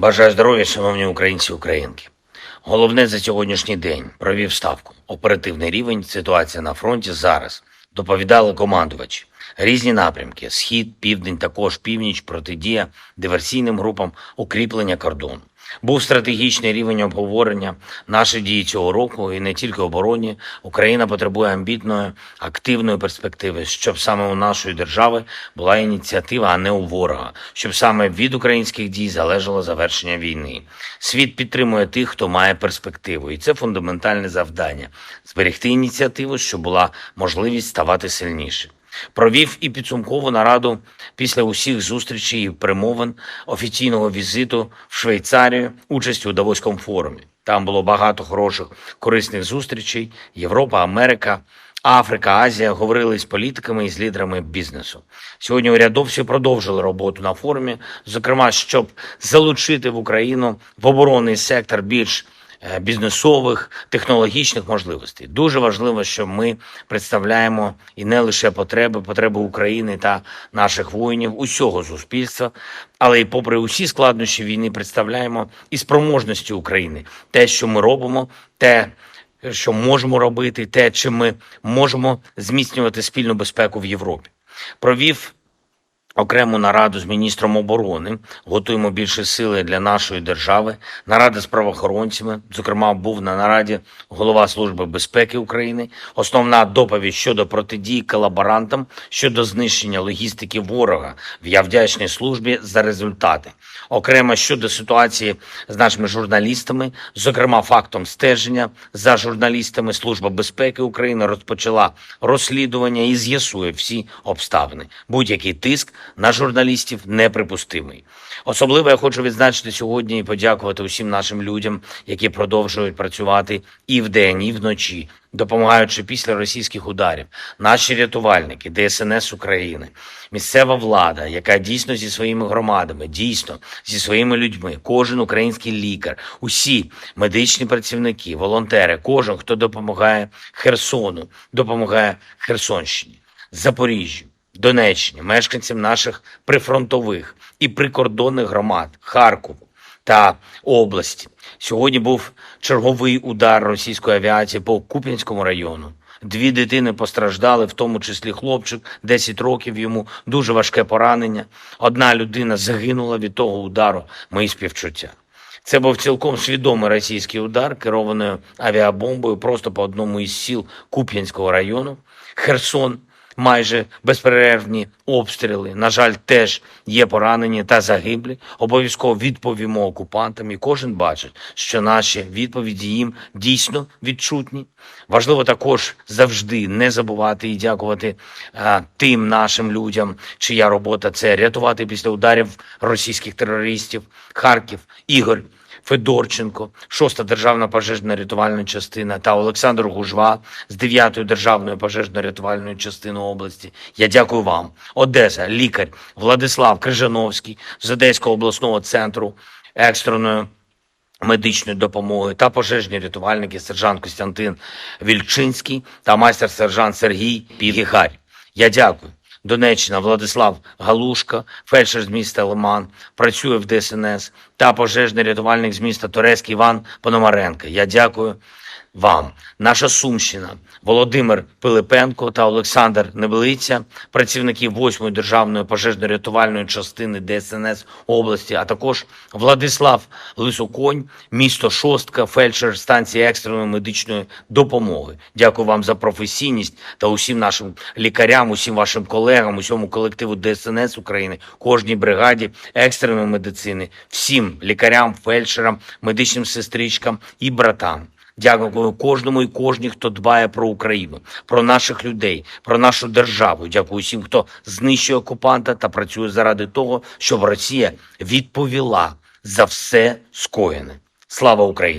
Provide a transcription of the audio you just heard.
Бажаю здоров'я, шановні українці і українки. Головне за сьогоднішній день провів ставку. Оперативний рівень, ситуація на фронті зараз. Доповідали командувачі. Різні напрямки: схід, південь, також північ, протидія диверсійним групам, укріплення кордону. Був стратегічний рівень обговорення наші дії цього року, і не тільки обороні. Україна потребує амбітної, активної перспективи, щоб саме у нашої держави була ініціатива, а не у ворога, щоб саме від українських дій залежало завершення війни. Світ підтримує тих, хто має перспективу, і це фундаментальне завдання зберегти ініціативу, щоб була можливість ставати сильніше. Провів і підсумкову нараду після усіх зустрічей і примовин офіційного візиту в Швейцарію, участь у Давоському форумі. Там було багато хороших, корисних зустрічей. Європа, Америка, Африка, Азія говорили з політиками і з лідерами бізнесу. Сьогодні урядовці продовжили роботу на форумі, зокрема, щоб залучити в Україну в оборонний сектор більш бізнесових технологічних можливостей. Дуже важливо, що ми представляємо і не лише потреби, потреби України та наших воїнів, усього суспільства, але й попри усі складнощі війни, представляємо і спроможності України, те, що ми робимо, те, що можемо робити, те, чим ми можемо зміцнювати спільну безпеку в Європі. Провів окрему нараду з міністром оборони. Готуємо більше сили для нашої держави. Нарада з правоохоронцями. Зокрема, був на нараді голова Служби безпеки України. Основна доповідь щодо протидії колаборантам щодо знищення логістики ворога. Я вдячний службі за результати. Окремо щодо ситуації з нашими журналістами, зокрема фактом стеження за журналістами, Служба безпеки України розпочала розслідування і з'ясує всі обставини. Будь-який тиск на журналістів неприпустимий. Особливо я хочу відзначити сьогодні і подякувати усім нашим людям, які продовжують працювати і вдень, і вночі, допомагаючи після російських ударів. Наші рятувальники, ДСНС України, місцева влада, яка дійсно зі своїми громадами, дійсно зі своїми людьми, кожен український лікар, усі медичні працівники, волонтери, кожен, хто допомагає Херсону, допомагає Херсонщині, Запоріжжю. Донеччині, мешканцям наших прифронтових і прикордонних громад Харкову та області. Сьогодні був черговий удар російської авіації по Куп'янському району. Дві дитини постраждали, в тому числі хлопчик, 10 років йому, дуже важке поранення. Одна людина загинула від того удару. Мої співчуття. Це був цілком свідомий російський удар, керованою авіабомбою просто по одному із сіл Куп'янського району. Херсон майже безперервні обстріли. На жаль, теж є поранені та загиблі. Обов'язково відповімо окупантам, і кожен бачить, що наші відповіді їм дійсно відчутні. Важливо також завжди не забувати і дякувати а, тим нашим людям, чия робота це рятувати після ударів російських терористів. Харків, Ігор. Федорченко, 6-та державна пожежна рятувальна частина та Олександр Гужва з 9-ї державної пожежно-рятувальної частини області. Я дякую вам. Одеса, лікар Владислав Крижановський з Одеського обласного центру екстреної медичної допомоги та пожежні рятувальники сержант Костянтин Вільчинський та майстер-сержант Сергій Півгіхарь. Я дякую. Донеччина Владислав Галушка, фельдшер з міста Лиман, працює в ДСНС та пожежний рятувальник з міста Турецький Іван Пономаренко. Я дякую вам. Наша Сумщина, Володимир Пилипенко та Олександр Небелиця, працівники 8-ї державної пожежно-рятувальної частини ДСНС області, а також Владислав Лисоконь, місто Шостка, фельдшер станції екстреної медичної допомоги. Дякую вам за професійність та усім нашим лікарям, усім вашим колегам, усьому колективу ДСНС України, кожній бригаді екстреної медицини, всім лікарям, фельдшерам, медичним сестричкам і братам. Дякую кожному і кожній, хто дбає про Україну, про наших людей, про нашу державу. Дякую всім, хто знищує окупанта та працює заради того, щоб Росія відповіла за все скоєне. Слава Україні!